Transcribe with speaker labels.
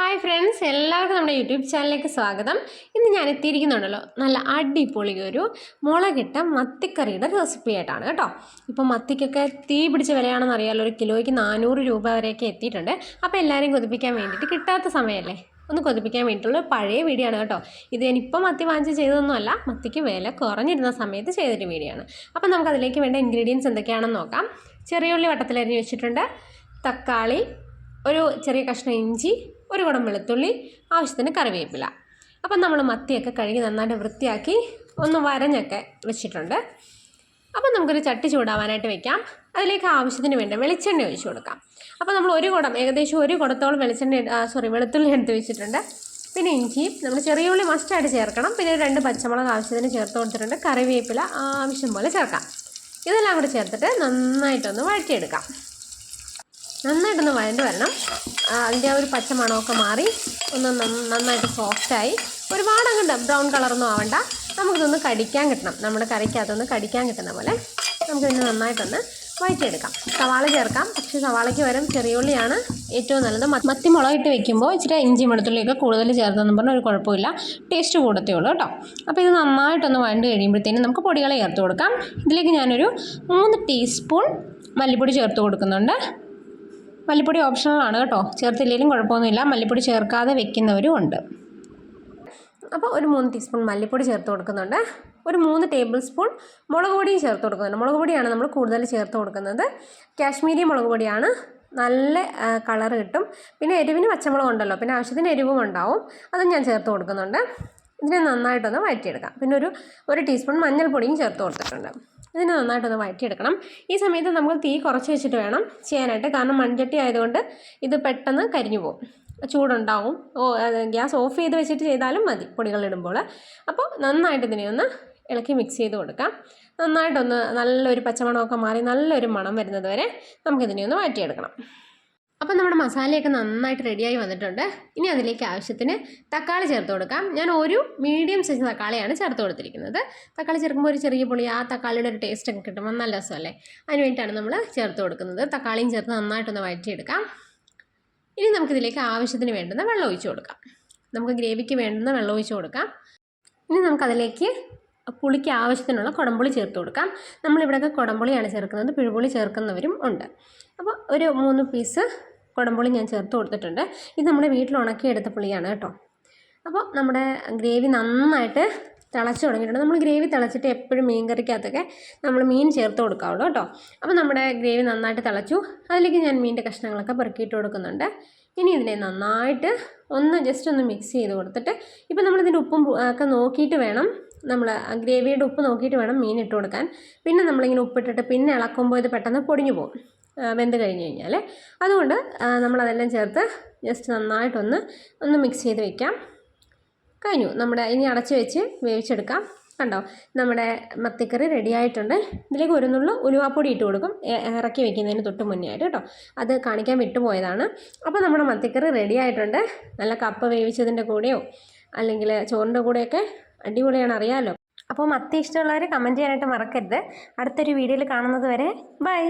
Speaker 1: Hi friends എല്ലാവർക്കും നമ്മുടെ YouTube ചാനലിലേക്ക് സ്വാഗതം. ഇന്ന് ഞാൻ എത്തിയിരിക്കുന്നുണ്ടല്ലോ നല്ല അടിപൊളി ഒരു മുളകിട്ട മത്തിക്കറിയുടെ റെസിപ്പി ആയിട്ടാണ് കേട്ടോ. ഇപ്പോൾ മത്തിക്കൊക്കെ തീ പിടിച്ച വിലയാണെന്ന് അറിയാമല്ലോ ഒരു കിലോയ്ക്ക് നാനൂറ് രൂപ വരെയൊക്കെ എത്തിയിട്ടുണ്ട്. അപ്പോൾ എല്ലാവരെയും കൊതിപ്പിക്കാൻ വേണ്ടിയിട്ട് കിട്ടാത്ത സമയമല്ലേ? ഒന്ന് കൊതിപ്പിക്കാൻ വേണ്ടിയിട്ടുള്ള പഴയ വീഡിയോ ആണ് കേട്ടോ. ഇത് ഞാനിപ്പോൾ മത്തി വാങ്ങിച്ച് ചെയ്തതൊന്നുമല്ല മത്തിക്ക് വില കുറഞ്ഞിരുന്ന സമയത്ത് ചെയ്തൊരു വീഡിയോ ആണ്. അപ്പോൾ നമുക്ക് അതിലേക്ക് വേണ്ട ഇൻഗ്രീഡിയൻസ് എന്തൊക്കെയാണെന്ന് നോക്കാം. ചെറിയ ഉള്ളി വട്ടത്തിലരിഞ്ഞ് വെച്ചിട്ടുണ്ട്. തക്കാളി ഒരു ചെറിയ കഷ്ണം ഇഞ്ചി ഒരു കുടം വെളുത്തുള്ളി ആവശ്യത്തിന് കറിവേപ്പില. അപ്പം നമ്മൾ മത്തിയൊക്കെ കഴുകി നന്നായിട്ട് വൃത്തിയാക്കി ഒന്ന് വരഞ്ഞൊക്കെ വെച്ചിട്ടുണ്ട്. അപ്പം നമുക്കൊരു ചട്ടി ചൂടാവാനായിട്ട് വെക്കാം. അതിലേക്ക് ആവശ്യത്തിന് വേണ്ട വെളിച്ചെണ്ണ ഒഴിച്ചു കൊടുക്കാം. അപ്പോൾ നമ്മൾ ഒരു കുടം ഏകദേശം ഒരു കുടത്തോളം വെളിച്ചെണ്ണ സോറി വെളുത്തുള്ളി എടുത്ത് വെച്ചിട്ടുണ്ട്. പിന്നെ ഇഞ്ചി നമ്മൾ ചെറിയ ഉള്ളി മസ്റ്റായിട്ട് ചേർക്കണം. പിന്നെ രണ്ട് പച്ചമുളക് ആവശ്യത്തിന് ചേർത്ത് കൊടുത്തിട്ടുണ്ട്. കറിവേപ്പില ആവശ്യം പോലെ ചേർക്കാം. ഇതെല്ലാം കൂടി ചേർത്തിട്ട് നന്നായിട്ടൊന്ന് വഴറ്റിയെടുക്കാം. നന്നായിട്ടൊന്ന് വഴണ്ട് വരണം. അതിന്റെ ആ ഒരു പച്ച മണമൊക്കെ മാറി ഒന്ന് നന്ന- നന്നായിട്ട് സോഫ്റ്റായി ഒരുപാട് അങ്ങോട്ട് ബ്രൗൺ കളറൊന്നും ആവണ്ട. നമുക്കിതൊന്ന് കടിക്കാൻ കിട്ടണം. നമ്മുടെ കറിക്കകത്തൊന്ന് കടിക്കാൻ കിട്ടുന്ന പോലെ നമുക്കിതിന് നന്നായിട്ടൊന്ന് വഴറ്റിയെടുക്കാം. സവാള ചേർക്കാം. പക്ഷേ സവാളയ്ക്ക് വരും ചെറിയുള്ളിയാണ് ഏറ്റവും നല്ലത്. മത്തി മുളകിട്ട് വെക്കുമ്പോൾ ഇച്ചിരി ഇഞ്ചി വെളുത്തുള്ളിയൊക്കെ കൂടുതൽ ചേർത്തെന്ന് പറഞ്ഞാൽ ഒരു കുഴപ്പമില്ല. ടേസ്റ്റ് കൂടത്തേ ഉള്ളൂ കേട്ടോ. അപ്പോൾ ഇത് നന്നായിട്ടൊന്ന് വഴണ്ട് കഴിയുമ്പോഴത്തേനും നമുക്ക് പൊടികളെ ചേർത്ത് കൊടുക്കാം. ഇതിലേക്ക് ഞാനൊരു മൂന്ന് ടീസ്പൂൺ മല്ലിപ്പൊടി ചേർത്ത് കൊടുക്കുന്നുണ്ട്. മല്ലിപ്പൊടി ഓപ്ഷണലാണ് കേട്ടോ. ചേർത്തില്ലെങ്കിലും കുഴപ്പമൊന്നുമില്ല. മല്ലിപ്പൊടി ചേർക്കാതെ വെക്കുന്നവരും ഉണ്ട്. അപ്പോൾ ഒരു മൂന്ന് ടീസ്പൂൺ മല്ലിപ്പൊടി ചേർത്ത് കൊടുക്കുന്നുണ്ട്. ഒരു മൂന്ന് ടേബിൾ സ്പൂൺ മുളക് പൊടിയും ചേർത്ത് കൊടുക്കുന്നുണ്ട്. മുളക് പൊടിയാണ് നമ്മൾ കൂടുതൽ ചേർത്ത് കൊടുക്കുന്നത്. കാശ്മീരി മുളക് പൊടിയാണ്. നല്ല കളർ കിട്ടും. പിന്നെ എരിവിന് പച്ചമുളക് ഉണ്ടല്ലോ. പിന്നെ ആവശ്യത്തിന് എരിവും ഉണ്ടാവും. അതും ഞാൻ ചേർത്ത് കൊടുക്കുന്നുണ്ട്. ഇതിനെ നന്നായിട്ടൊന്ന് വഴറ്റിയെടുക്കാം. പിന്നെ ഒരു ഒരു ടീസ്പൂൺ മഞ്ഞൾപ്പൊടിയും ചേർത്ത് കൊടുത്തിട്ടുണ്ട്. ഇതിനെ നന്നായിട്ടൊന്ന് വഴറ്റിയെടുക്കണം ഈ സമയത്ത് നമുക്ക് തീ കുറച്ച് വെച്ചിട്ട് വേണം ചെയ്യാനായിട്ട്. കാരണം മൺചട്ടി ആയതുകൊണ്ട് ഇത് പെട്ടെന്ന് കരിഞ്ഞു പോകും. ചൂടുണ്ടാവും. ഓ ഗ്യാസ് ഓഫ് ചെയ്ത് വെച്ചിട്ട് ചെയ്താലും മതി പൊടികളിടുമ്പോൾ. അപ്പോൾ നന്നായിട്ട് ഇതിനെ ഒന്ന് ഇളക്കി മിക്സ് ചെയ്ത് കൊടുക്കാം. നന്നായിട്ടൊന്ന് നല്ലൊരു പച്ചമണമൊക്കെ മാറി നല്ലൊരു മണം വരുന്നത് വരെ നമുക്കിതിനെ ഒന്ന് മാറ്റിയെടുക്കണം അപ്പം നമ്മുടെ മസാലയൊക്കെ നന്നായിട്ട് റെഡിയായി വന്നിട്ടുണ്ട്. ഇനി അതിലേക്ക് ആവശ്യത്തിന് തക്കാളി ചേർത്ത് കൊടുക്കാം. ഞാൻ ഒരു മീഡിയം സൈസ് തക്കാളിയാണ് ചേർത്ത് കൊടുത്തിരിക്കുന്നത്. തക്കാളി ചേർക്കുമ്പോൾ ഒരു ചെറിയ പുളി ആ തക്കാളിയുടെ ഒരു ടേസ്റ്റ് ഒക്കെ കിട്ടുമ്പോൾ നല്ല രസമല്ലേ? അതിന് വേണ്ടിയിട്ടാണ് നമ്മൾ ചേർത്ത് കൊടുക്കുന്നത്. തക്കാളിയും ചേർത്ത് നന്നായിട്ടൊന്ന് വഴറ്റിയെടുക്കാം. ഇനി നമുക്കിതിലേക്ക് ആവശ്യത്തിന് വേണ്ടുന്ന വെള്ളം ഒഴിച്ച് കൊടുക്കാം. നമുക്ക് ഗ്രേവിക്ക് വേണ്ടുന്ന വെള്ളം ഒഴിച്ച് കൊടുക്കാം. ഇനി നമുക്കതിലേക്ക് പുളിക്ക് ആവശ്യത്തിനുള്ള കുടംപുളി ചേർത്ത് കൊടുക്കാം. നമ്മളിവിടെയൊക്കെ കുടംപുളിയാണ് ചേർക്കുന്നത്. പിഴുപുളി ചേർക്കുന്നവരും ഉണ്ട്. അപ്പോൾ ഒരു മൂന്ന് പീസ് കുടംപുളി ഞാൻ ചേർത്ത് കൊടുത്തിട്ടുണ്ട്. ഇത് നമ്മുടെ വീട്ടിൽ ഉണക്കിയെടുത്ത പുളിയാണ് കേട്ടോ. അപ്പോൾ നമ്മുടെ ഗ്രേവി നന്നായിട്ട് തിളച്ച് തുടങ്ങിയിട്ടുണ്ട്. നമ്മൾ ഗ്രേവി തിളച്ചിട്ട് എപ്പോഴും മീൻ കറിക്കകത്തൊക്കെ നമ്മൾ മീൻ ചേർത്ത് കൊടുക്കാവുള്ളൂ കേട്ടോ. അപ്പോൾ നമ്മുടെ ഗ്രേവി നന്നായിട്ട് തിളച്ചു. അതിലേക്ക് ഞാൻ മീനിന്റെ കഷ്ണങ്ങളൊക്കെ പെറുക്കിയിട്ട് കൊടുക്കുന്നുണ്ട്. ഇനി ഇതിനെ നന്നായിട്ട് ഒന്ന് ജസ്റ്റ് ഒന്ന് മിക്സ് ചെയ്ത് കൊടുത്തിട്ട് ഇപ്പോൾ നമ്മളിതിന്റെ ഉപ്പും ഒക്കെ നോക്കിയിട്ട് വേണം നമ്മൾ ഗ്രേവിയുടെ ഉപ്പ് നോക്കിയിട്ട് വേണം മീൻ ഇട്ട് കൊടുക്കാൻ. പിന്നെ നമ്മളിങ്ങനെ ഉപ്പിട്ടിട്ട് പിന്നെ ഇളക്കുമ്പോൾ ഇത് പെട്ടെന്ന് പൊടിഞ്ഞു പോകും. വെന്ത് കഴിഞ്ഞ് കഴിഞ്ഞാൽ അതുകൊണ്ട് നമ്മളതെല്ലാം ചേർത്ത് ജസ്റ്റ് നന്നായിട്ടൊന്ന് ഒന്ന് മിക്സ് ചെയ്ത് വെക്കാം. കഴിഞ്ഞു. നമ്മുടെ ഇനി അടച്ച് വെച്ച് വേവിച്ചെടുക്കാം. കണ്ടോ? നമ്മുടെ മത്തിക്കറി റെഡി ആയിട്ടുണ്ട്. ഇതിലേക്ക് ഒരു നുള്ളു ഉലുവാപ്പൊടി ഇട്ട് കൊടുക്കും. ഇറക്കി വെക്കുന്നതിന് തൊട്ട് മുന്നേ ആയിട്ട് കേട്ടോ. അത് കാണിക്കാൻ വിട്ടുപോയതാണ്. അപ്പോൾ നമ്മുടെ മത്തിക്കറി റെഡി ആയിട്ടുണ്ട്. നല്ല കപ്പ വേവിച്ചതിന്റെ കൂടെയോ അല്ലെങ്കിൽ ചോറിന്റെ കൂടെയൊക്കെ അടിപൊളിയാണ് അറിയാമല്ലോ അപ്പോൾ മത്തി ഇഷ്ടമുള്ളവർ കമന്റ് ചെയ്യാനായിട്ട് മറക്കരുത്. അടുത്തൊരു വീഡിയോയിൽ കാണുന്നത് വരെ ബൈ